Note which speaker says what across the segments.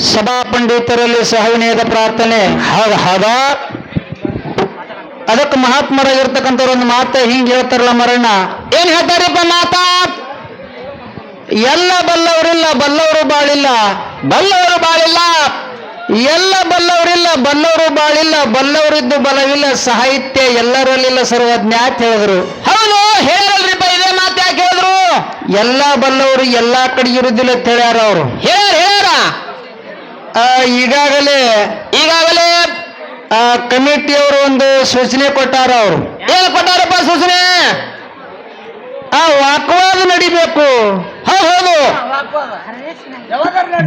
Speaker 1: ಸಭಾ ಪಂಡಿತರಲ್ಲಿ ಸಹವಿನಯದ ಪ್ರಾರ್ಥನೆ. ಹಾಗ ಹಾಗ. ಅದಕ್ಕೆ ಮಹಾತ್ಮರಾಗಿರ್ತಕ್ಕಂಥವ್ರು ಒಂದು ಮಾತ ಹಿಂಗೆ ಹೇಳ್ತಾರಲ್ಲ ಮರಣ್ಣ. ಏನ್ ಹೇಳ್ತಾರಪ್ಪ ಮಾತಾ? ಎಲ್ಲ ಬಲ್ಲವರಿಲ್ಲ, ಬಲ್ಲವರು ಬಾಳಿಲ್ಲ. ಬಲ್ಲವರು ಬಾಳಿಲ್ಲ. ಎಲ್ಲ ಬಲ್ಲವರಿಲ್ಲ, ಬಲ್ಲವರು ಬಾಳಿಲ್ಲ. ಬಲ್ಲವರಿದ್ದು ಬಲವಿಲ್ಲ. ಸಾಹಿತ್ಯ ಎಲ್ಲರಲ್ಲಿಲ್ಲ ಸರ್ವಜ್ಞ ಅಂತ ಹೇಳಿದ್ರು. ಹೌದು ಹೇಳಲ್ರಿಪ್ಪ ಇದೇ ಮಾತು ಯಾಕೆ ಹೇಳಿದ್ರು? ಎಲ್ಲ ಬಲ್ಲವರು ಎಲ್ಲಾ ಕಡೆ ಇರುದಿಲ್ಲ ಅಂತ ಹೇಳ್ಯಾರ ಅವರು. ಹೇಳ ಹೇಳ ಈಗಾಗಲೇ ಈಗಾಗಲೇ ಕಮಿಟಿಯವರು ಒಂದು ಸೂಚನೆ ಕೊಟ್ಟಾರ ಅವರು. ಏನು ಕೊಟ್ಟಾರಪ್ಪ ಸೂಚನೆ? ಆ ವಾಕ್ವಾದ ನಡಿಬೇಕು. ಹೌದು ಹೌದು.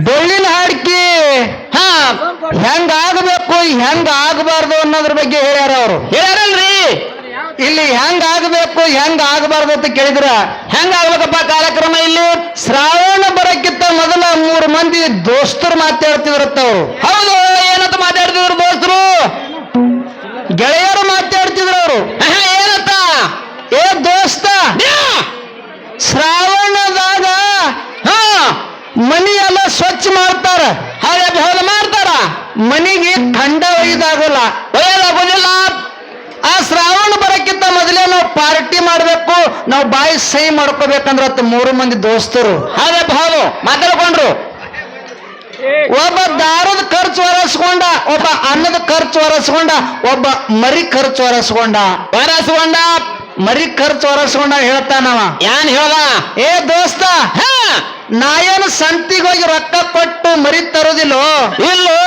Speaker 1: ಡೊಳ್ಳಿನ ಹಾಡ್ಕಿ ಹಾ. ಹೆಂಗ ಆಗಬೇಕು ಹೆಂಗ ಆಗಬಾರ್ದು ಅನ್ನೋದ್ರ ಬಗ್ಗೆ ಹೇಳ್ಯಾರ ಅವರು. ಹೇಳ್ಯಾರಲ್ರಿ? ಇಲ್ಲಿ ಹೆಂಗ ಆಗಬೇಕು ಹೆಂಗ ಆಗಬಾರ್ದು ಅಂತ ಕೇಳಿದ್ರ ಹೆಂಗ ಆಗ್ಬೇಕಪ್ಪ ಕಾರ್ಯಕ್ರಮ ಇಲ್ಲಿ? ಶ್ರಾವಣ ಬರಕ್ಕಿಂತ ಮೊದಲ ಮೂರು ಮಂದಿ ದೋಸ್ತರು ಮಾತಾಡ್ತಿದ್ರತ್ತ ಅವರು. ಹೌದು ಏನಂತ ಮಾತಾಡ್ತಿದ್ರು ದೋಸ್ತರು? ಗೆಳೆಯರು ಮಾತಾಡ್ತಿದ್ರು ಅವರು. ಏನತ್ತ ಏ ದೋಸ್ತ ಶ್ರಾವಣದಾಗ ಹಾ! ಮನಿ ಎಲ್ಲ ಸ್ವಚ್ಛ ಮಾಡ್ತಾರ. ಹಾಗೆ ಹೌದು ಮಾಡ್ತಾರ. ಮನಿಗೆ ಖಂಡ ಒಯ್ದಾಗಲ್ಲ. ಒಯ್ಯದಾಗೋದಿಲ್ಲ ಆ ಶ್ರಾವಣ ಬರಕ್ಕಿಂತ ಮೊದಲೇ ನಾವು ಪಾರ್ಟಿ ಮಾಡಬೇಕು ನಾವು ಬಾಯಿ ಸಹಿ ಮಾಡ್ಕೋಬೇಕಂದ್ರೆ ಅತ್ತ ಮೂರು ಮಂದಿ ದೋಸ್ತರು. ಹಾಗೆ ಭಾವು ಮಾತಾಡ್ಕೊಂಡ್ರು. ಒಬ್ಬ ದಾರದ ಖರ್ಚು ಹೊರಸ್ಕೊಂಡ ಒಬ್ಬ ಅನ್ನದ ಖರ್ಚು ಹೊರಸ್ಕೊಂಡ ಒಬ್ಬ ಮರಿ ಖರ್ಚು ಹೊರಸ್ಕೊಂಡ ಹೊರಸ್ಕೊಂಡ ಮರಿ ಖರ್ಚು ಹೊರಸ್ಕೊಂಡ ಹೇಳ್ತಾನವ ಏನ್ ಹೇಳ ಏ ದೋಸ್ತ ನಾ ಏನು ಸಂತಿಗೆ ಹೋಗಿ ರೊಕ್ಕ ಕೊಟ್ಟು ಮರಿ ತರೋದಿಲ್ಲೋ? ಇಲ್ಲೋ.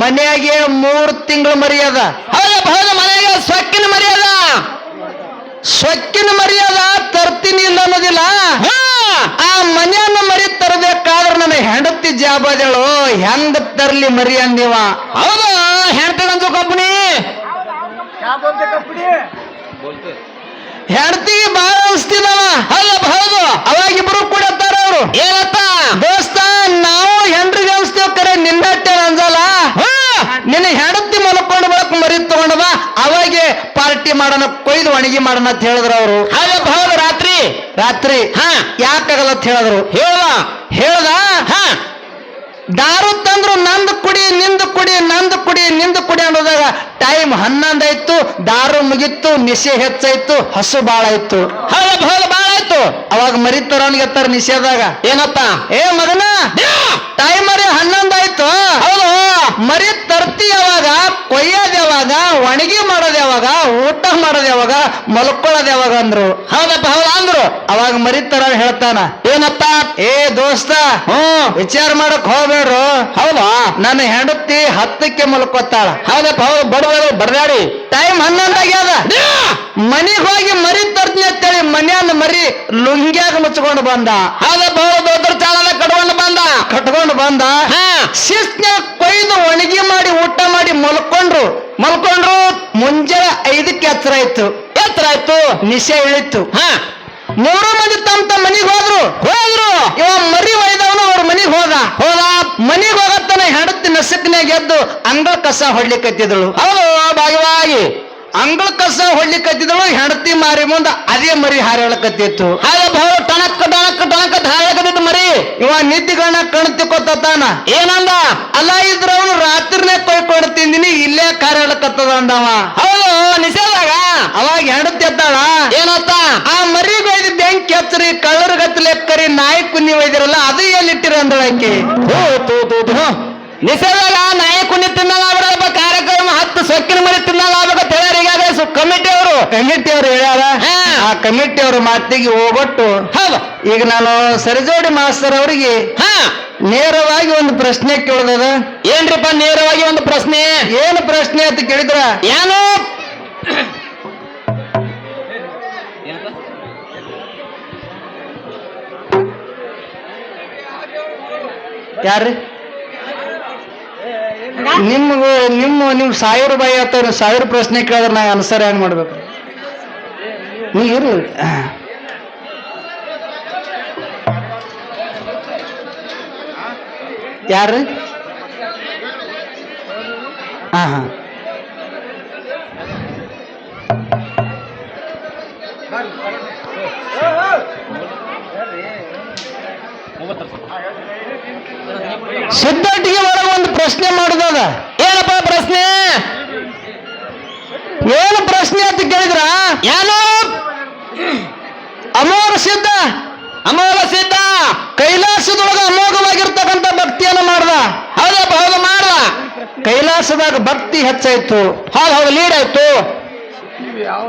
Speaker 1: ಮನೆಯಾಗೆ ಮೂರು ತಿಂಗಳು ಮರ್ಯಾದ. ಅದ ಹೌದ ಮನೆಯಾಗೆ ಸೊಕ್ಕಿನ ಮರ್ಯಾದ. ಸೊಕ್ಕಿನ ಮರ್ಯಾದ ತರ್ತೀನಿ ಇಲ್ಲ ಅನ್ನೋದಿಲ್ಲ. ಆ ಮನೆಯನ್ನ ಮರಿ ತರಬೇಕಾದ್ರೆ ನನ್ನ ಹೆಂಡತಿ ಜಾಬದಳು ಹೆಂಗ ತರ್ಲಿ ಮರಿ ಅಂದಿವ? ಹೌದು ಹೆಂಡತಿಗಂತ ಕಂಪನಿ ಹೆಂಡತಿಗೆ ಬಾಳ ಅನಿಸ್ತಿದವ ಹೌದಪ್ಪ ಹೌದು ಅವಾಗಿಬ್ರು ಕೂಡ ಅವರು. ಏನತ್ತ? ದೋಸ್ತ ನಾವು ಹೆಂಡ್ರಿಗೆ ಅನಿಸ್ತೇವ್ ಕರೆ ನಿನ್ನಟ್ಟೆ ಅನ್ಸಲ್ಲ ನಿನ್ನ ಹೆಂಡತಿ ಮಲ್ಕೊಂಡು ಬರಕ್ ಮರಿ ತಗೊಂಡವ ಅವಾಗೆ ಪಾರ್ಟಿ ಮಾಡೋಣ ಕೊಯ್ದು ಒಣಗಿ ಮಾಡೋಣ ಅಂತ ಹೇಳಿದ್ರು ಅವರು. ಹೌದು ರಾತ್ರಿ. ರಾತ್ರಿ ಹಾ. ಯಾಕಾಗಲ್ಲ ಅಂತ ಹೇಳಿದ್ರು. ಹೇಳ ಹೇಳ್ದ? ಹಾ. ದಾರು ತಂದ್ರು ನಂದು ಕುಡಿ ನಿಂದ ಕುಡಿ ನಂದು ಕುಡಿ ನಿಂದ ಕುಡಿ ಅನ್ನೋದಾಗ ಟೈಮ್ ಹನ್ನೊಂದಾಯ್ತು ದಾರು ಮುಗಿತ್ತು ನಿಶೆ ಹೆಚ್ಚಾಯ್ತು ಹಸು ಬಾಳ ಇತ್ತು ಹೌದು ಹೌದು ಬಾಳ ಆಯ್ತು. ಅವಾಗ ಮರಿ ಅವನಿಗೆ ಎತ್ತಾರ ನಿಷೇಧಾಗ. ಏನಪ್ಪ? ಏ ಮಗನ ಟೈಮ್ ಮರಿ ಹನ್ನೊಂದು ಆಯ್ತು ಹೌದು. ಮರಿ ತರ್ತಿ ಯಾವಾಗ ಕೊಯ್ಯೋದ್ ಯಾವಾಗ ಒಣಗಿ ಮಾಡೋದ್ ಯಾವಾಗ ಊಟ ಮಾಡೋದ್ ಯಾವಾಗ ಮಲ್ಕೊಳ್ಳೋದ್ ಯಾವಾಗ ಅಂದ್ರು. ಹೌದಪ್ಪ ಹೌದ ಅಂದ್ರು. ಅವಾಗ ಮರಿ ತರ ಹೇಳ್ತಾನ. ಏನಪ್ಪ? ಏ ದೋಸ್ತ ಹ್ಮ್ ವಿಚಾರ ಮಾಡಕ್ ಹೋಗ್ಬೇಡ್ರು. ಹೌದಾ? ನನ್ನ ಹೆಂಡತಿ ಹತ್ತಕ್ಕೆ ಮಲ್ಕೋತಾಳ ಹೌದಪ್ಪ ಹೌದು. ಬಡಬೇಡ ಬಡದಾಡಿ. ಟೈಮ್ ಹನ್ನೊಂದಾಗ್ಯದ. ಮನಿಗ್ ಹೋಗಿ ಮರಿ ತರ್ತೀನಿ ಅಂತೇಳಿ ಮನೆಯನ್ನು ಮರಿ ಲುಂಗ್ಯಾಗ ಮುಚ್ಕೊಂಡು ಬಂದ. ಹೌದು ದೊಡ್ಡ ಚಾಲನ ಕಟ್ಕೊಂಡು ಬಂದ. ಕಟ್ಕೊಂಡು ಬಂದ. ಶಿಸ್ನ ಕೊಯ್ದು ಒಣಗಿ ಮಾಡಿ ಊಟ ಮಾಡಿ ಮಲ್ಕೊಂಡ್ರು. ಮಲ್ಕೊಂಡ್ರು ಮುಂಜಾನೆ ಐದಕ್ಕೆ ಎತ್ತರ ಆಯ್ತು. ಎತ್ತರ ಆಯ್ತು. ನಿಶೆ ಇಳಿತು. ಮೂರು ಮಂದಿ ತಮ್ಮ ತಮ್ಮ ಮನಿಗೆ ಹೋದ್ರು. ಹೋದ್ರು. ಇವ ಮರಿ ಒಯ್ದವನು ಅವ್ರ ಮನೆಗೆ ಹೋದ. ಹೋದ. ಹೋಗತನ ಹೋಗತ್ತನ ಹೆಂಡತಿ ನಸಕ್ನಾಗ ಎದ್ದು ಅಂಗಳ ಕಸ ಹೊಡ್ಲಿಕ್ಕತ್ತಿದಳು ಹೌದು ಭಾಗವಾಗಿ ಅಂಗಳ ಕಸ ಹೊಡ್ಲಿಕ್ಕತ್ತಿದಳು ಹೆಂಡತಿ ಮಾರಿ ಮುಂದ ಅದೇ ಮರಿ ಹಾರಾಳಕತ್ತಿತ್ತು ಹಾಗೆ ಭಾವ ಟಣಕ್ ಟಣಕ್ ಟಣಕ್ ಹಾರಾಳಕತ್ತಿತ್ತು ಮರಿ. ಇವ ನಿದ್ದಿಗಳನ್ನ ಕಣ್ತಿಕೊತ್ತಾನ ಏನಂದ? ಅಲ್ಲ ಇದ್ರ ಅವನು ರಾತ್ರಿನೇ ಕೊಯ್ಕೊಂಡು ತಿಂದಿನಿ ಇಲ್ಲೇ ಕಾರ್ಯಾಳಕತ್ತದ ಅಂದವ. ಹೌದು ನಿಷೇಧಾಗ? ಅವಾಗ ಹೆಂಡತಿ ಎದ್ದಾಳ? ಏನತ್ತ? ಆ ಮರಿ ಬೈದು ಬೆಂಕಿ ಕೆಚ್ಚರಿ ಕಳ್ಳರ ಗತ್ತಲೆ ಕರಿ ನಾಯಿ ಕುನ್ನಿ ಒಯ್ದಿರಲ್ಲ ಅದು ಎಲ್ಲಿಟ್ಟಿರ ಅಂದಳಕ್ಕೆ ನಿಷೇಧಾಗ ನಾಯಿ ಕುನ್ನಿ ತಿನ್ನಲ್ಲ ಕಾರ್ಯಕ್ರಮ ಹತ್ತು ಸೊಕ್ಕಿನ ಮರಿ ತಿನ್ನಲ್ಲ ಕಮಿಟಿ ಅವರು. ಕಮಿಟಿ ಅವರು ಹೇಳ್ಯಾರ? ಆ ಕಮಿಟಿ ಅವ್ರ ಮಾತಿಗೆ ಹೋಗೊಟ್ಟು ಹೌದು. ಈಗ ನಾನು ಸರಿಜೋಡಿ ಮಾಸ್ತರ್ ಅವರಿಗೆ ನೇರವಾಗಿ ಒಂದು ಪ್ರಶ್ನೆ ಕೇಳಿದದ. ಏನ್ರಿಪ್ಪ ನೇರವಾಗಿ ಒಂದು ಪ್ರಶ್ನೆ? ಏನು ಪ್ರಶ್ನೆ ಅಂತ ಕೇಳಿದ್ರ? ಏನು ಯಾರ್ರಿ? ನಿಮ್ಗೆ ನಿಮ್ಮ, ನಿಮ್ ಸಾವಿರ ರೂಪಾಯಿ ಆತ ಸಾವಿರ ಪ್ರಶ್ನೆ ಕೇಳಿದ್ರೆ ನಾ ಅನ್ಸರ್ ಹೆಂಗ್ ಮಾಡ್ಬೇಕು? ನೀ ಇರು. ಯಾರು ಹಾ ಹಾ. ಸಿದ್ಧಟ್ಟಿಗೆ ಒಳಗೆ ಒಂದು ಪ್ರಶ್ನೆ ಮಾಡಿದಾಗ, ಏನಪ್ಪ ಪ್ರಶ್ನೆ? ಏನು ಪ್ರಶ್ನೆ ಅಂತ ಕೇಳಿದ್ರ? ಏನು ಅಮೋಘ ಸಿದ್ಧ. ಅಮೋಘ ಸಿದ್ಧ. ಕೈಲಾಸದೊಳಗ ಅಮೋಘವಾಗಿರ್ತಕ್ಕಂಥ ಭಕ್ತಿಯನ್ನು ಮಾಡ್ದ. ಹೌದಪ್ಪ, ಹೌದು, ಮಾಡ್ದ. ಕೈಲಾಸದಾಗ ಭಕ್ತಿ ಹೆಚ್ಚಾಯ್ತು. ಹೌದು ಹೌದು ಲೀಡ್ ಆಯ್ತು.
Speaker 2: ಯಾವ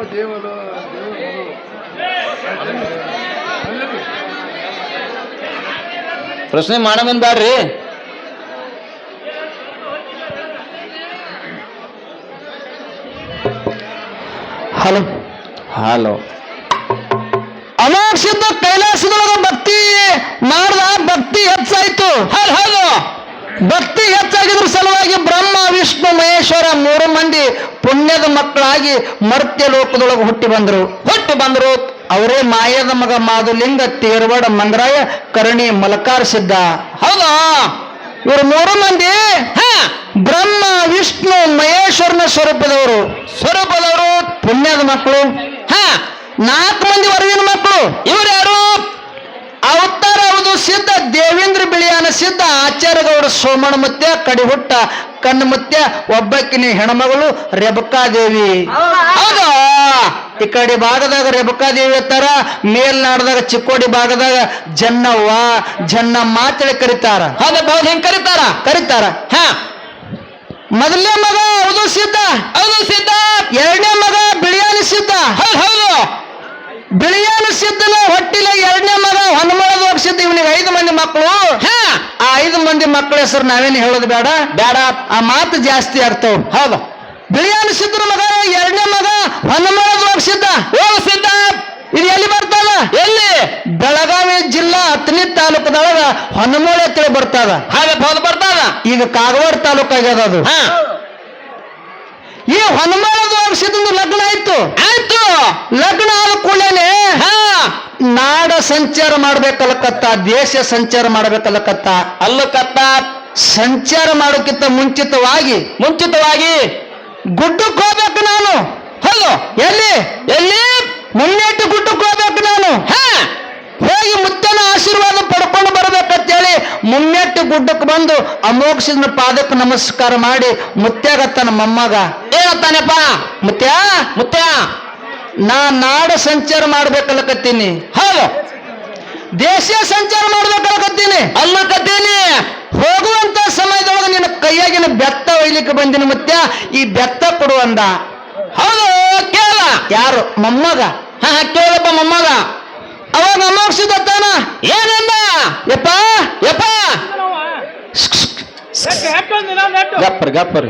Speaker 1: ಪ್ರಶ್ನೆ ಮಾಡಬಂದಾರ್ರಿ ಹಲೋ. ಹಲೋ. ಅಮೋಕ್ಷದ ಕೈಲಾಸದೊಳಗ ಭಕ್ತಿ ಮಾಡ್ದ ಭಕ್ತಿ ಹೆಚ್ಚಾಯ್ತು. ಹಲ್ ಹಲೋ ಭಕ್ತಿ ಹೆಚ್ಚಾಗಿದ್ರ ಸಲುವಾಗಿ ಬ್ರಹ್ಮ ವಿಷ್ಣು ಮಹೇಶ್ವರ ಮೂರು ಮಂದಿ ಪುಣ್ಯದ ಮಕ್ಕಳಾಗಿ ಮರ್ತ್ಯ ಲೋಕದೊಳಗೆ ಹುಟ್ಟಿ ಬಂದರು. ಹುಟ್ಟಿ ಬಂದರು. ಅವರೇ ಮಾಯದ ಮಗ ಮಾದುಲಿಂಗ ತೇರ್ವಡ ಮಂದ್ರಾಯ ಕರ್ಣಿ ಮಲಕಾರ ಸಿದ್ಧ. ಹೌದಾ? ಇವರು ಮೂರು ಮಂದಿ? ಬ್ರಹ್ಮ ವಿಷ್ಣು ಮಹೇಶ್ವರನ ಸ್ವರೂಪದವರು. ಸ್ವರೂಪದವರು? ಪುಣ್ಯದ ಮಕ್ಕಳು. ಹ. ನಾಲ್ಕು ಮಂದಿ ವರವಿನ ಮಕ್ಕಳು. ಇವರು ಯಾರು? ಅವತಾರ ಹೌದು ಸಿದ್ಧ ದೇವೇಂದ್ರ ಬಿಳಿಯಾನ ಸಿದ್ಧ ಆಚಾರ್ಯಗೌಡ ಸೋಮಣ ಮುತ್ಯ ಕಡಿಹುಟ್ಟ ಕಣ್ಣು ಮುತ್ಯ ಒಬ್ಬಕ್ಕಿನ ಹೆಣ್ಮಗಳು ರೆಬಕ್ಕಾದೇವಿ ಹೌದು? ಈ ಕಡೆ ಭಾಗದಾಗ ರೇಬಕಾದೇವಿ ಇರ್ತಾರ ಮೇಲ್ನಾಡದಾಗ ಚಿಕ್ಕೋಡಿ ಭಾಗದಾಗ ಜನ್ನವ್ವ ಜನ್ನಮ್ಮ ಅಂತೇಳಿ ಕರೀತಾರ. ಹೌದು ಹೆಂಗ್ ಕರೀತಾರ? ಕರೀತಾರ. ಹಾ. ಮೊದಲನೇ ಮಗ ಹೌದು ಸಿದ್ಧ ಹೌದು ಸಿದ್ಧ ಎರಡನೇ ಮಗ ಬಿಳಿಯಾನಿ ಸಿದ್ಧ ಹೌದು ಹೌದು. ಬಿಳಿಯಾನ ಸಿದ್ಧನ ಹೊಟ್ಟಿಲ ಎರಡನೇ ಮಗ ಹನುಮಳದ ಸಿದ್ಧ ಇವನಿಗೆ ಐದು ಮಂದಿ ಮಕ್ಕಳು. ಆ ಐದು ಮಂದಿ ಮಕ್ಕಳ ಹೆಸರು ನಾವೇನು ಹೇಳೋದು ಬೇಡ? ಬೇಡ. ಆ ಮಾತು ಜಾಸ್ತಿ ಆಗ್ತಾವ ಹೌದು. ಬಿಳಿಯಾನ ಮಗ ಎರಡನೇ ಮಗ ಹನುಮಳದ ಸಿದ್ಧ. ಓ ಸಿದ್ಧ. ಇದು ಎಲ್ಲಿ ಬರ್ತದ? ಎಲ್ಲಿ? ಬೆಳಗಾವಿ ಜಿಲ್ಲಾ ಹತ್ತನೇ ತಾಲೂಕದೊಳಗ ಹೊನ್ನಮೂಳೆ ಅಂತೇಳಿ ಬರ್ತದ. ಹಾಗೆ ಹೌದು ಬರ್ತದ? ಈಗ ಕಾಗವಾಡ ತಾಲೂಕು ಆಗ್ಯದ ಅದು ಈ ಹನುಮಾನದ ವರ್ಷದಿಂದ ಲಗ್ನ ಆಯ್ತು. ಆಯ್ತು. ಲಗ್ನ ಆದ ಕೂಡಲೇ ನಾಡ ಸಂಚಾರ ಮಾಡ್ಬೇಕಲ್ಲಕತ್ತ ದೇಶ ಸಂಚಾರ ಮಾಡ್ಬೇಕಲ್ಲಕತ್ತ. ಅಲ್ಲಕತ್ತ. ಸಂಚಾರ ಮಾಡೋಕ್ಕಿಂತ ಮುಂಚಿತವಾಗಿ ಮುಂಚಿತವಾಗಿ ಗುಡ್ಡಕ್ಕೆ ಹೋಗ್ಬೇಕು ನಾನು. ಹೌದು ಎಲ್ಲಿ? ಎಲ್ಲಿ? ಮುನ್ನೆಟ್ಟು ಗುಡ್ಡಕ್ಕೆ ಹೋಗ್ಬೇಕು ನಾನು. ಹೋಗಿ ಮುತ್ತನ ಆಶೀರ್ವಾದ ಪಡ್ಕೊಂಡು ಬರ್ಬೇಕಂತೇಳಿ ಮುನ್ನೆಟ್ಟು ಗುಡ್ಡಕ್ಕೆ ಬಂದು ಅಮೋಕ್ಷನ ಪಾದಕ್ಕೆ ನಮಸ್ಕಾರ ಮಾಡಿ ಮುತ್ಯಾಗತ್ತಾನ ಮೊಮ್ಮಗ. ಏನತ್ತಾನಪ್ಪ ಮುತ್ಯ? ಮುತ್ಯ? ನಾ ನಾಡ ಸಂಚಾರ ಮಾಡ್ಬೇಕಲ್ಲಕತ್ತೀನಿ ಹೌದು ದೇಶ ಸಂಚಾರ ಮಾಡ್ಬೇಕಲ್ಲಕತ್ತೀನಿ ಅಲ್ಲಕತ್ತೀನಿ. ಹೋಗುವಂತ ಸಮಯದೊಳಗೆ ನಿನ್ನ ಕೈಯಾಗಿನ ಬೆತ್ತ ಒಯ್ಲಿಕ್ಕೆ ಬಂದಿನ ಮತ್ತೆ ಈ ಬೆತ್ತ ಕೊಡು ಅಂದ. ಹೌದು ಕೇಳ ಯಾರು? ಮೊಮ್ಮಗ? ಹಾ ಕೇಳಪ್ಪ ಮೊಮ್ಮಗ. ಅವಾಗ ತಾನ? ಏನಂದ ಯಪ್ಪ ಯಪ್ಪ. ಗಪ್ಪರ್ ಗಪ್ಪರ್.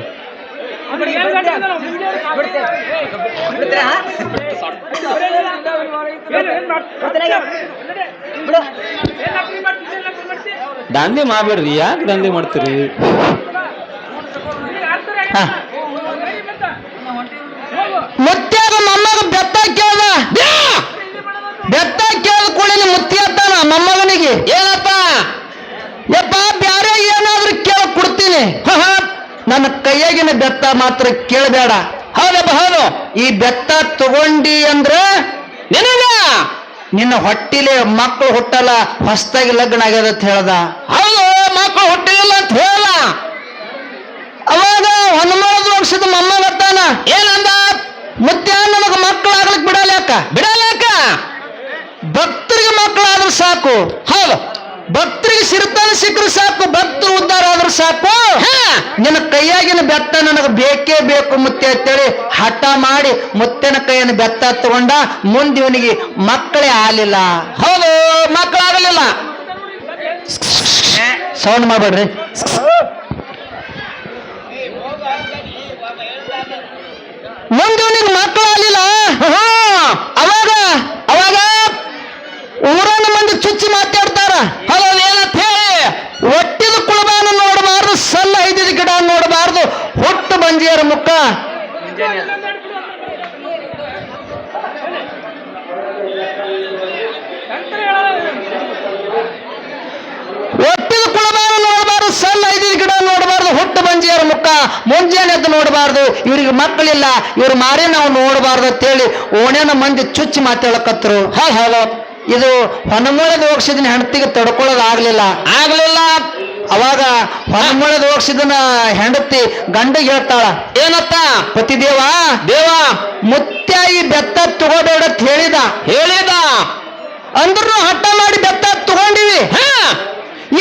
Speaker 1: ದಾಂಧಿ ಮಾಡ್ಬೇಡ್ರಿ. ಯಾಕೆ ದಾಂಧಿ ಮಾಡ್ತೀರಿ? ಮುತ್ಯಾಗ ಮೊಮ್ಮಗ ಬೆತ್ತ ಕೇಳ್ದ. ಬೆತ್ತ ಕೇಳ್ದ ಕೂಡಲೇ ಮುತ್ತಿ ಅತ್ತಾನ ಮೊಮ್ಮಗನಿಗೆ. ಏನಪ್ಪ? ಯಪ್ಪ ಬ್ಯಾರೆ ಏನಾದ್ರೂ ಕೇಳ ಕೊಡ್ತೀನಿ. ನನ್ನ ಕೈಯಾಗಿನ ಬೆತ್ತ ಮಾತ್ರ ಕೇಳಬೇಡ. ಹೌದಪ್ಪ ಹೌದು. ಈ ಬೆತ್ತ ತಗೊಂಡಿ ಅಂದ್ರೆ ನಿನಗ? ನಿನ್ನ ಹೊಟ್ಟಿಲೆ ಮಕ್ಕಳು ಹುಟ್ಟಲ್ಲ ಹೊಸ್ತಾಗಿ ಲಗ್ನ ಆಗ್ಯದ ಅಂತ ಹೇಳ್ದ. ಹೌದು ಮಕ್ಕಳು ಹುಟ್ಟಿಲ್ಲ ಅಂತ ಹೇಳ ಅವಾಗ ಹನುಮಾನದ ವರ್ಷದ ಮಮ್ಮ ಬರ್ತಾನ. ಏನಂದ? ಮುತ್ಯ ನನಗ ಮಕ್ಕಳು ಆಗ್ಲಿಕ್ಕೆ ಬಿಡಲ್ಯಾಕ ಬಿಡಲ್ಯಾಕ ಭಕ್ತರಿಗೆ ಮಕ್ಕಳಾದ್ರೂ ಸಾಕು. ಹೌದು. ಭಕ್ತರಿಗೆ ಸಿರ್ತಾನ ಸಿಕ್ಕರು ಸಾಕು. ಭಕ್ತರು ಉದ್ಧಾರ ಸಾಕು. ನಿನ್ನ ಕೈಯಾಗಿನ ಬೆತ್ತ ನನಗೆ ಬೇಕೇ ಬೇಕು ಮುತ್ತೆ ಅಂತೇಳಿ ಹಠ ಮಾಡಿ ಮುತ್ತಿನ ಕೈಯನ್ನು ಬೆತ್ತ ತಗೊಂಡ ಮುಂದೆ ಇವನಿಗೆ ಮಕ್ಕಳೇ ಆಗಲಿಲ್ಲ. ಹೌದು ಮಕ್ಕಳಾಗಲಿಲ್ಲ. ಸೌಂಡ್ ಮಾಡ್ಬೇಡ್ರಿ. ಮುಂದೆ ಇವನಿಗೆ ಮಕ್ಕಳು ಆಗಲಿಲ್ಲ ಅವಾಗ ಅವಾಗ ಊರನ್ನ ಮಂದಿ ಚುಚ್ಚಿ ಮಾತಾಡ್ತಾರ. ಹೌದು ಏನಂತ ಹೇಳಿ? ಒಟ್ಟಿದ ಕುಳಬಾನ ನೋಡಬಾರ್ದು ಸಲ್ಲ ಐದಿದ ಗಿಡ ನೋಡಬಾರ್ದು, ಹುಟ್ಟು ಬಂಜಿಯರ ಮುಖ. ಒಟ್ಟಿದ ಕುಳಬಾನ ನೋಡಬಾರ್ದು ಸಲ್ಲ ಐದಿದ ಗಿಡ ನೋಡಬಾರ್ದು, ಹುಟ್ಟು ಬಂಜಿಯರ ಮುಖ. ಮುಂಜಾನೆ ಎದ್ದು ನೋಡಬಾರ್ದು, ಇವ್ರಿಗೆ ಮಕ್ಕಳಿಲ್ಲ, ಇವ್ರ ಮಾರಿ ನಾವು ನೋಡಬಾರ್ದು ಅಂತೇಳಿ ಓಣೆನ ಮಂದಿ ಚುಚ್ಚಿ ಮಾತಾಡಕತ್ರು. ಹಾಯ್ ಹೌದು ಇದು ಹೊನಮೂಳದ ಹೋಗ್ಸಿದಿನ ಹೆಂಡತಿಗೆ ತಡ್ಕೊಳ್ಳೋದಾಗ್ಲಿಲ್ಲ. ಆಗ್ಲಿಲ್ಲ. ಅವಾಗ ಹೊರಮೊಳದ ಹೋಗ್ಸಿದನ ಹೆಂಡತಿ ಗಂಡಿಗೆ ಹೇಳ್ತಾಳ ಏನತ್ತ? ಪತಿ ದೇವ. ಮುತ್ಯ ಈ ಬೆತ್ತ ತಗೋಬೇಡ ಹೇಳಿದ. ಹೇಳಿದ. ಅಂದ್ರೂ ಹಠ ಮಾಡಿ ಬೆತ್ತ ತಗೊಂಡಿವಿ.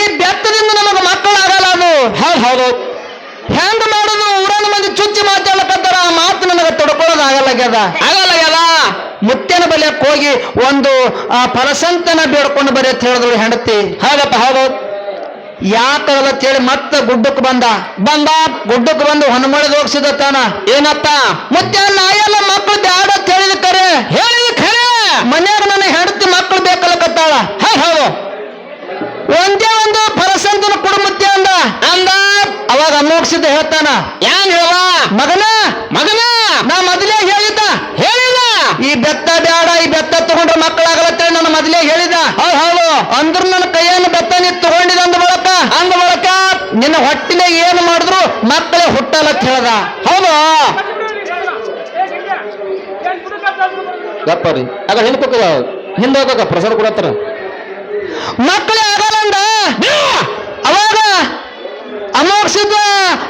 Speaker 1: ಈ ಬೆತ್ತದಿಂದ ನಮಗ ಮಕ್ಕಳಾಗಲ್ಲ ಅದು. ಹೌದು ಹೌದು. ಹೆಂಗ್ ಮಾಡೋದು? ಊರನ್ನು ಮಂದಿ ಚುಚ್ಚಿ ಮಾತಾಡ್ಲಕತ್ತಾರ ಆ ಮಾತು ನನಗೆ ತಡ್ಕೊಳ್ಳೋದು ಆಗಲ್ಲಾಗ್ಯದ ಆಗಲ್ಲಾಗ್ಯದ ಮುತ್ಯನ ಬಲಿಯಕ್ಕೆ ಹೋಗಿ ಒಂದು ಆ ಫಲಸಂತನ ಬೇಡ್ಕೊಂಡು ಬರೀ ಅಂತ ಹೇಳಿದ್ರು ಹೆಂಡತಿ. ಹೌದಪ್ಪ ಹೌದು. ಯಾಕಲ್ಲ ಹೇಳಿ ಮತ್ತೆ ಗುಡ್ಡಕ್ಕೆ ಬಂದ. ಬಂದ? ಗುಡ್ಡಕ್ಕೆ ಬಂದು ಹೊನ್ನಮಳೆದು ಹೋಗ್ಸಿದ ತಾನ. ಏನಪ್ಪ? ಮುತ್ತೆ ನಾಯೆಲ್ಲ ಮಕ್ಕಳು ಬ್ಯಾಡ ಹೇಳಿದ ಕರೆ. ಹೇಳಿದ ಕರೆ? ಮನ್ಯಾಗ ನನ್ನ ಹೆಂಡತಿ ಮಕ್ಕಳು ಬೇಕಲ್ಲಕತ್ತಾಳ ಹೌದು ಒಂದೇ ಒಂದು ಫಲಸಂತನ ಕೊಡು ಮುತ್ತೆ ಅಂದ. ಅಂದ? ಅವಾಗ ಅಮೋಕ್ಷಿತ ಹೇಳ್ತಾನ ಯಾನ್ ಹೇಳ ಮಗನ? ಮಗನ? ನಾ ಮೊದಲೇ ಹೇಳಿದ್ದ. ಹೇಳಿಲ್ಲ ಈ ಬೆತ್ತ ಬೇಡ ಈ ಬೆತ್ತ ತಗೊಂಡ್ರೆ ಮಕ್ಕಳಾಗಲತ್ತೆ ನನ್ನ ಮೊದಲೇ ಹೇಳಿದ ಹೌದು ಹೌದು. ಅಂದ್ರ ನನ್ನ ಕೈಯನ್ನು ಬೆತ್ತ ನೀ ತಗೊಂಡಿದ ಅಂದ ಬಳಕ. ಅಂದ ಬಳಕ? ನಿನ್ನ ಹೊಟ್ಟಿನ ಏನು ಮಾಡಿದ್ರು ಮಕ್ಕಳೇ ಹುಟ್ಟಲತ್ ಹೇಳ್ದ. ಹೌದು. ಗಪ್ಪರಿ ಆಗ ಹಿಂದಕ್ಕೆ ಹಿಂದೆ ಹೋಗಕ ಪ್ರಸಾದ ಕೊಡತ್ತಾರ? ಮಕ್ಕಳೇ ಆಗಲ್ಲ ಅಂದ. ಅಮೋಕ್ಷಿತ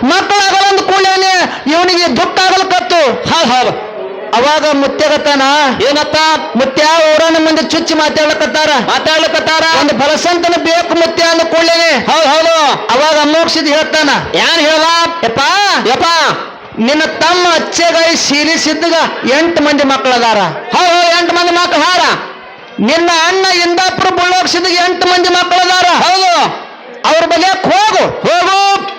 Speaker 1: ಮಕ್ಕಳಾಗಲ್ಲ ಅಂದ ಕೂಡಲೇ ಇವನಿಗೆ ದುಃಖ ಆಗಲ್ಕತ್ತು ಹೌದು ಅವಾಗ ಮುತ್ಯಗತ್ತಾನ ಏನಪ್ಪ? ಮುತ್ಯ ಊರನ ಮಂದಿ ಚುಚ್ಚಿ ಮಾತಾಡ್ಲಕತ್ತಾರ. ಮಾತಾಡ್ಲಕತ್ತಾರ? ಒಂದು ಬಲಸಂತನ ಬೇಕು ಮುತ್ಯ ಅಂದ ಕೂಡಲೇ. ಹೌದು ಹೌದು. ಅವಾಗ ಮೋಕ್ಷಿದ್ ಹೇಳ್ತಾನ. ಯಾನ್ ಹೇಳ ಯಪ್ಪ ಯಪ್ಪ. ನಿನ್ನ ತಮ್ಮ ಅಚ್ಚೆಗಾಯಿ ಸೀರಿಸಿದ್ದಾಗ ಎಂಟು ಮಂದಿ ಮಕ್ಕಳದಾರ. ಹೌದು ಎಂಟು ಮಂದಿ ಮಕ್ಕಳು ಹಾರ? ನಿನ್ನ ಅಣ್ಣ ಇಂದಾಪುರ ಬುಳ್ಳೋಕ್ಷದ ಎಂಟು ಮಂದಿ ಮಕ್ಕಳದಾರ. ಹೌದು. ಅವ್ರ ಬಗ್ಗೆ ಹೋಗು. ಹೋಗು.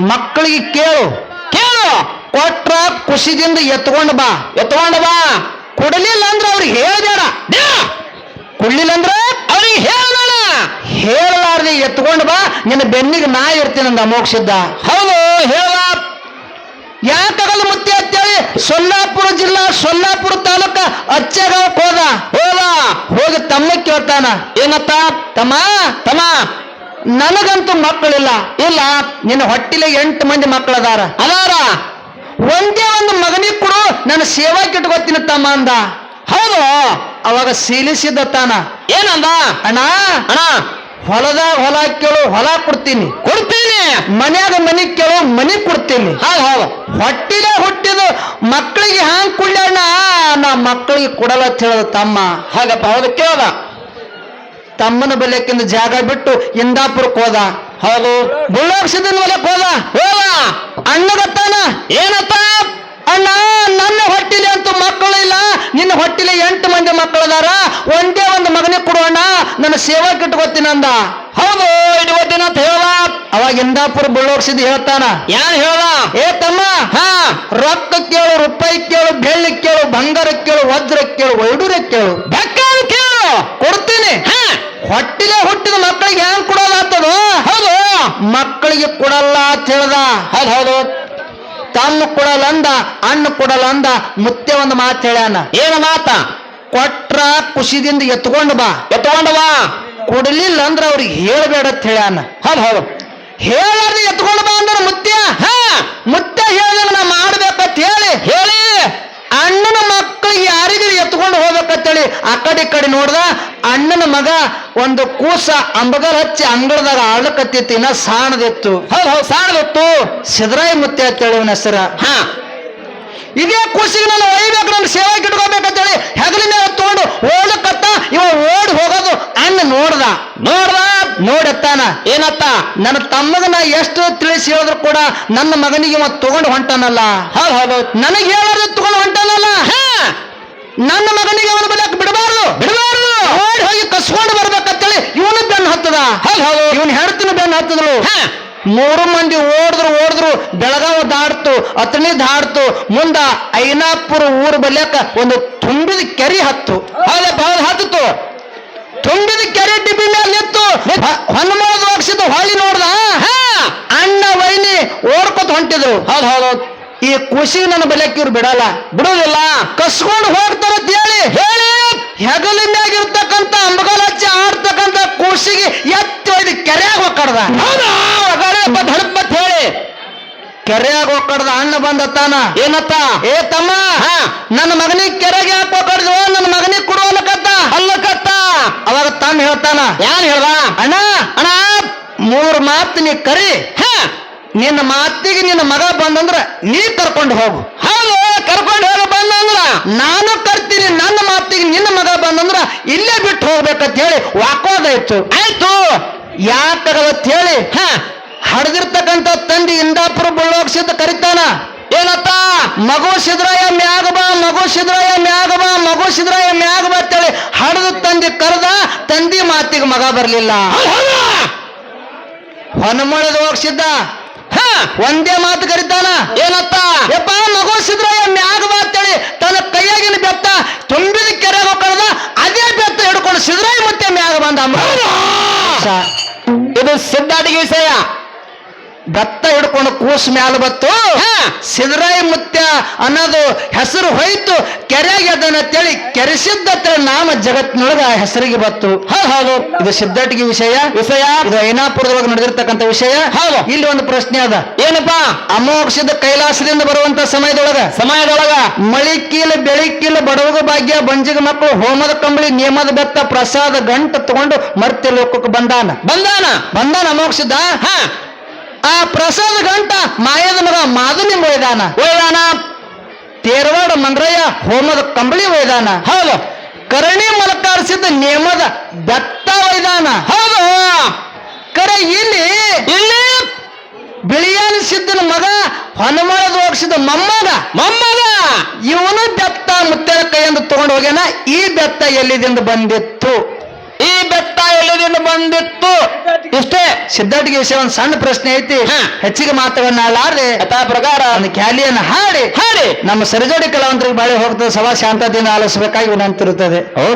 Speaker 1: ಮಕ್ಕಳಿಗೆ ಕೇಳು. ಕೇಳು. ಕೊಟ್ರ ಖುಷಿದಿಂದ ಎತ್ಕೊಂಡು ಬಾ. ಎತ್ಕೊಂಡು ಬಾ. ಕೊಡಲಿಲ್ಲ ಅಂದ್ರೆ ಅವ್ರಿಗೆ ಹೇಳ್ಬೇಡ. ಕೊಡ್ಲಿಲ್ಲ ಅಂದ್ರೆ ಅವ್ರಿಗೆ ಹೇಳಬೇಡ. ಹೇಳಲಾರ್ದೆ ಎತ್ಕೊಂಡು ಬಾ. ನಿನ್ನ ಬೆನ್ನಿಗೆ ನಾ ಇರ್ತೀನಂದ ಮೋಕ್ಷಿದ್ದ. ಹೌದು ಹೇಳ ಯಾಕಲ್ ಮುತ್ತಿ ಅಂತೇಳಿ ಸೊಲ್ಲಾಪುರ ಜಿಲ್ಲಾ ಸೊಲ್ಲಾಪುರ ತಾಲೂಕ ಅಚ್ಚಗಾವ್ ಹೋದ. ಹೋದ. ಹೋಗಿ ತಮ್ಮ ಕೇಳ್ತಾನ. ಏನತ್ತ? ತಮ್ಮ? ತಮ್ಮ. ನನಗಂತೂ ಮಕ್ಕಳಿಲ್ಲ. ಇಲ್ಲ ನಿನ್ನ ಹೊಟ್ಟಿಲೆ ಎಂಟು ಮಂದಿ ಮಕ್ಕಳದಾರ. ಅದಾರ? ಒಂದೇ ಒಂದು ಮಗನಿಗೆ ಕೊಡು ನನ್ನ ಸೇವಾ ಕಿಟ್ಕೋತೀನಿ ತಮ್ಮ ಅಂದ. ಹೌದು ಅವಾಗ ಸೀಲಿಸಿದ್ದ ತಾನ ಏನಂದ? ಅಣ್ಣ ಅಣ್ಣ. ಹೊಲದಾಗ ಹೊಲ ಕೇಳು ಹೊಲ ಕೊಡ್ತೀನಿ. ಕೊಡ್ತೀನಿ. ಮನ್ಯಾಗ ಮನಿ ಕೇಳು ಮನಿ ಕೊಡ್ತೀನಿ. ಹೌದು ಹೌದು. ಹೊಟ್ಟಿದ ಹುಟ್ಟಿದ ಮಕ್ಕಳಿಗೆ ಹ್ಯಾಂಗ್ ಕುಳ್ಳಣ್ಣ ನಾ ಮಕ್ಕಳಿಗೆ ಕೊಡಲ್ಲ ಅಂತ ಹೇಳದ ತಮ್ಮ. ಹಾಗಪ್ಪ ಹೌದು ಕೇಳದ. ತಮ್ಮನ ಬಲ್ಯಕ್ಕಿಂದ ಜಾಗ ಬಿಟ್ಟು ಇಂದಾಪುರಕ್ಕೆ ಹೋದ. ಹೌದು. ಬುಳ್ಳಾಕ್ಷಿದನ ಹೊಲಕ್ಕೆ ಹೋದ. ಹೋದ. ಅಣ್ಣಗತ್ತಾನ ಏನತ್ತ? ಅಣ್ಣ ನನ್ನ ಹೊಟ್ಟಿಲಿ ಅಂತೂ ಮಕ್ಕಳು ಇಲ್ಲ. ನಿನ್ನ ಹೊಟ್ಟಿಲಿ ಎಂಟು ಮಂದಿ ಮಕ್ಕಳದಾರ ಒಂದೇ ಒಂದು ಮಗನಿಗೆ ಕೊಡೋಣ ನನ್ನ ಸೇವಾ ಕಿಟ್ಕೋತೀನಿ ಅಂದ. ಹೌದು ಇಟ್ಕೋತೀನಿ ಅಂತ ಹೇಳ ಅವಾಗ ಇಂದಾಪುರ ಬುಳ್ಳೋಗ್ಸಿದ್ ಹೇಳ್ತಾನ ಯಾರು ಹೇಳ ಏ ತಮ್ಮ ಹಾ. ರೊಕ್ಕ ಕೇಳು ರೂಪಾಯಿ ಕೇಳು ಬೆಳ್ಳಿ ಕೇಳು ಬಂಗಾರ ಕೇಳು ವಜ್ರ ಕೇಳು ವೈಡೂರ ಕೇಳು. ಬೆಕ್ಕ ಕೇಳು ಕೊಡ್ತೀನಿ. ಹೊಟ್ಟಿಲೆ ಹುಟ್ಟಿದ ಮಕ್ಕಳಿಗೆ ಹೆಂಗ್ ಆತದ ಹೌದು. ಮಕ್ಕಳಿಗೆ ಕೊಡಲ್ಲ ಅಂತ ಹೇಳ್ದ. ಹೌದು ಹೌದು. ತನ್ನ ಕೊಡಲ್ಲ ಅಂದ ಅಣ್ಣ ಕೊಡಲ್ಲ ಅಂದ ಮುತ್ತೆ ಒಂದು ಮಾತು ಹೇಳ್ಯಾನ. ಏನು ಮಾತ? ಕೊಟ್ರ ಖುಷಿದಿಂದ ಎತ್ಕೊಂಡು ಬಾ. ಎತ್ಕೊಂಡು ಬಾ. ಕೊಡಲಿಲ್ಲ ಅಂದ್ರೆ ಅವ್ರಿಗೆ ಹೇಳ್ಬೇಡ ಅಂತ ಹೇಳ್ಯಾನ. ಹೌದು ಹೌದು. ಹೇಳಾರ್ದು ಎತ್ಕೊಂಡು ಬಾ ಅಂದ್ರೆ ಮುತ್ಯ ಹಾ. ಮುತ್ಯ ಹೇಳಿದ್ರೆ ನಾ ಮಾಡ್ಬೇಕಂತ ಹೇಳಿ. ಹೇಳಿ. ಅಣ್ಣನ ಮಕ್ಕಳು ಯಾರಿಗೂ ಎತ್ಕೊಂಡು ಹೋಗ್ಬೇಕಂತೇಳಿ ಆ ಕಡೆ ಈ ಕಡೆ ನೋಡ್ದ ಅಣ್ಣನ ಮಗ ಒಂದು ಕೂಸ ಅಂಬಗಲ್ ಹಚ್ಚಿ ಅಂಗಳದಾಗ ಆಳ್ಕತ್ತಿತ್ತು ಇನ್ನ ಸಾಣದಿತ್ತು. ಹೌದು ಹೌದು ಸಾಣದಿತ್ತು. ಸಿದ್ರಾಯಿ ಮುತ್ತೆ ಅಂತೇಳಿ ಅವನ ಹೆಸರ. ಹಾ. ಇದೇ ಖುಷಿಗೆ ನಾನು ಒಯ್ಬೇಕು ನನ್ನ ಸೇವೆ ಇಟ್ಕೋಬೇಕಂತೇಳಿ ಹೆಗಲಿನ ಮೇಲೆ ತಗೊಂಡು ಓಡಕತ್ತ ಇವ ಓಡಿ ಹೋಗೋದು ಅಣ್ಣ ನೋಡ್ದ. ನೋಡ್ದ? ನೋಡತ್ತಾನ. ಏನತ್ತ? ನನ್ನ ತಮ್ಮಗನ ಎಷ್ಟು ತಿಳಿಸಿ ಹೇಳಿದ್ರು ಕೂಡ ನನ್ನ ಮಗನಿಗೆ ಇವ ತಗೊಂಡು ಹೊಂಟಾನಲ್ಲ. ಹೌದು ಹೌದು. ನನಗೆ ಹೇಳೋದು ತಗೊಂಡು ಹೊಂಟಾನಲ್ಲ. ನನ್ನ ಮಗನಿಗೆ ಅವನ ಬದಲಾಕ್ ಬಿಡಬಾರ್ದು. ಬಿಡಬಾರ್ದು. ಓಡಿ ಹೋಗಿ ಕಸ್ಕೊಂಡು ಬರ್ಬೇಕಂತೇಳಿ ಇವನು ಬೆನ್ನು ಹತ್ತದ. ಹೌದು ಹೌದು. ಇವನ್ ಹೆಣ್ತಿನ ಬೆನ್ನು ಹತ್ತದಳು. ಮೂರು ಮಂದಿ ಓಡಿದ್ರು ಓಡಿದ್ರು, ಬೆಳಗಾವ ದಾಡ್ತು ಅತಣಿ ದಾಡ್ತು ಮುಂದ ಐನಾಪುರ ಊರು ಬಲ್ಯಾಕ ಒಂದು ತುಂಬಿದ ಕೆರೆ ಹತ್ತು. ಹೌದು ಹತ್ತಿತು ತುಂಬಿದ ಕೆರೆ ಡಿಬ್ಬಿ ಮೇಲೆ ನಿತ್ತು ಹೊನ್ನಮಳದ ಹೋಗ್ಸಿದ ಹೊಳಿ ನೋಡ್ದ ಅಣ್ಣ ವೈನಿ ಓಡ್ಕೊತ ಹೊಂಟಿದ್ರು. ಹೌದು ಹೌದು ಈ ಖುಷಿ ನನ್ನ ಬಲ್ಯಾಕ ಇವ್ರು ಬಿಡಲ್ಲ. ಬಿಡೋದಿಲ್ಲ. ಕಸ್ಕೊಂಡು ಹೋಗ್ತಾರ ಹೇಳಿ ಹೇಳಿ. ಹೆಗಲಿನಾಗಿರ್ತಕ್ಕಂಥ ಅಂಬಗಲ್ ಹಚ್ಚಿ ಆಡ್ತಕ್ಕಂಥ ಕೂಸಿಗೆ ಎತ್ತಿ ಒಯ್ದು ಕೆರೆಯಾಗ ಹೋಗ್ಕಡ್ದ. ಹೇಳಿ ಕೆರೆಯಾಗ ಹೋಗ್ಕಡ್ದ ಅಣ್ಣ ಬಂದತ್ತಾನ? ಏನತ್ತ? ಏ ತಮ್ಮ ನನ್ನ ಮಗನಿಗೆ ಕೆರೆಗೆ ಯಾಕೆ ಹೋಗ್ಕಡ್ದು? ನನ್ನ ಮಗನಿಗೆ ಕೊಡುವಲ್ಲಕತ್ತ ಅಲ್ಲಕತ್ತ ಅವಾಗ ತಮ್ಮ ಹೇಳ್ತಾನ ಯಾನ್ ಹೇಳ್ದ? ಅಣ್ಣ ಅಣ್ಣ. ಮೂರು ಮಾತು ನೀ ಕರಿ. ಹ. ನಿನ್ನ ಮಾತಿಗೆ ನಿನ್ನ ಮಗ ಬಂದಂದ್ರ ನೀ ಕರ್ಕೊಂಡು ಹೋಗು. ಹೌದು. ಕರ್ಕೊಂಡು ಹೋಗ ಬಂದಂದ್ರ ನಾನು ಕರ್ತೀನಿ ನನ್ನ ಮಾತಿಗೆ ನಿನ್ನ ಮಗ ಬಂದಂದ್ರ ಇಲ್ಲೇ ಬಿಟ್ಟು ಹೋಗ್ಬೇಕಂತ ಹೇಳಿ ವಾಕೋದ ಇತ್ತು. ಆಯ್ತು. ಯಾಕಂತ ಹೇಳಿ ಹ. ಹಡ್ದಿರ್ತಕ್ಕಂಥ ತಂದೆ ಇಂದಾಪುರ ಬಳ್ಳೋಗ್ಸಿದ್ದ ಕರಿತಾನ. ಏನತ್ತ? ಮಗು ಸಿದ್ರಾಯ ಮ್ಯಾಗ ಬಾ ಮಗು ಸಿದ್ರಾಯ ಮ್ಯಾಗ ಬಾ ಮಗು ಸಿದ್ರಾಯ ಮ್ಯಾಗ ಬಾ ಅಂತೇಳಿ ಹಡ್ದು ತಂದೆ ಕರೆದ ತಂದಿ ಮಾತಿಗೆ ಮಗ ಬರ್ಲಿಲ್ಲ. ಹೊನಮೊಳದ ಹೋಗ್ಸಿದ್ದ ಒಂದೇ ಮಾತು ಕರಿತಾನ. ಏನತ್ತ? ಯಪ್ಪ ಮಗು ಸಿದ್ರಾಯ ಮ್ಯಾಗ ಬಾ ಅಂತೇಳಿ ತನ್ನ ಕೈಯಾಗಿನ ಬೆತ್ತ ತುಂಬಿದ ಕೆರೆಗೆ ಕಳೆದ ಅದೇ ಬೆತ್ತ ಹಿಡ್ಕೊಂಡು ಸಿದ್ರಾಯ ಮತ್ತೆ ಮ್ಯಾಗ ಬಂದ ಇದು ಸಿದ್ಧಾಟಿಗೆ ವಿಷಯ ಬೆತ್ತ ಹಿಡ್ಕೊಂಡು ಕೂಸ್ ಮ್ಯಾಲ ಬತ್ತು ಸಿದ್ರಾಯ ಮುತ್ಯ ಅನ್ನೋದು ಹೆಸರು ಹೋಯ್ತು. ಕೆರೆಗೆ ಅದನ್ನ ಅಂತೇಳಿ ಕೆರೆಸಿದ್ದ ನಾಮ ಜಗತ್ತಿನೊಳಗ ಹೆಸರಿಗೆ ಬತ್ತು. ಹೌದು ಇದು ಸಿದ್ಧಾಟಿಗೆ ವಿಷಯ. ವಿಷಯ. ಇದು ಐನಾಪುರದೊಳಗೆ ನಡೆದಿರ್ತಕ್ಕಂಥ ವಿಷಯ. ಹೌದು. ಇಲ್ಲಿ ಒಂದು ಪ್ರಶ್ನೆ ಅದ. ಏನಪ್ಪಾ? ಅಮೋಕ್ಷದ ಕೈಲಾಸದಿಂದ ಬರುವಂತ ಸಮಯದೊಳಗ ಸಮಯದೊಳಗ? ಮಳಿ ಕೀಲ ಬೆಳಿ ಕೀಲ ಬಡವಗ ಭಾಗ್ಯ ಬಂಜಿಗ ಮಕ್ಕಳು ಹೋಮದ ಕಂಬಳಿ ನಿಯಮದ ಬೆತ್ತ ಪ್ರಸಾದ ಗಂಟು ತಗೊಂಡು ಮರ್ತ್ಯ ಲೋಕಕ್ಕೆ ಬಂದಾನ. ಬಂದಾನ? ಬಂದಾನ ಅಮೋಕ್ಷದ ಹಾ. ಆ ಪ್ರಸಾದ ಗಂಟ ಮಾಯದ ಮಗ ಮಾದನಿ ಒಯ್ದಾನ. ಒಯ್ದಾನ? ತೇರವಾಡ ಮಂದ್ರಯ್ಯ ಹೋಮದ ಕಂಬಳಿ ಒಯ್ದಾನ. ಹೌದು. ಕರಣಿ ಮಲಕಾರಿಸಿದ ನೇಮದ ಬೆತ್ತ ಒಯ್ದಾನ. ಹೌದು. ಕರೆ ಇಲ್ಲಿ. ಇಲ್ಲಿ? ಬಿಳಿಯಾನ ಸಿದ್ದನ ಮಗ ಹನುಮಾನದ ಹೋಗಿಸಿದ ಮಮ್ಮಗ. ಮೊಮ್ಮಗ? ಇವನು ಬೆತ್ತ ಮುತ್ತರ ಕೈಯಿಂದ ತಗೊಂಡು ಹೋಗ್ಯಾನ. ಈ ಬೆತ್ತ ಎಲ್ಲಿದಿಂದ ಬಂದಿತ್ತು? ಎಲ್ಲಿದಿಂದ ಬಂದಿತ್ತು. ಇಷ್ಟೇ ಸಿದ್ಧಾರ್ಥಿಗೆ ವಿಷಯ ಒಂದು ಸಣ್ಣ ಪ್ರಶ್ನೆ ಐತಿ. ಹೆಚ್ಚಿಗೆ ಮಾತುಗಳನ್ನ ಆಡಾರ್ದೆ ಯಥಾ ಪ್ರಕಾರ ಒಂದು ಖ್ಯಾಲಿಯನ್ನು ಹಾಡಿ. ಹಾಡಿ. ನಮ್ಮ ಸರಿಜೋಡಿ ಕಲಾವಂತರಿಗೆ ಬಾಳೆ ಹೋಗ್ತದೆ. ಸಭಾ ಶಾಂತದಿಂದ ಆಲಿಸಬೇಕಾಗಿ ವಿನಂತಿರುತ್ತದೆ.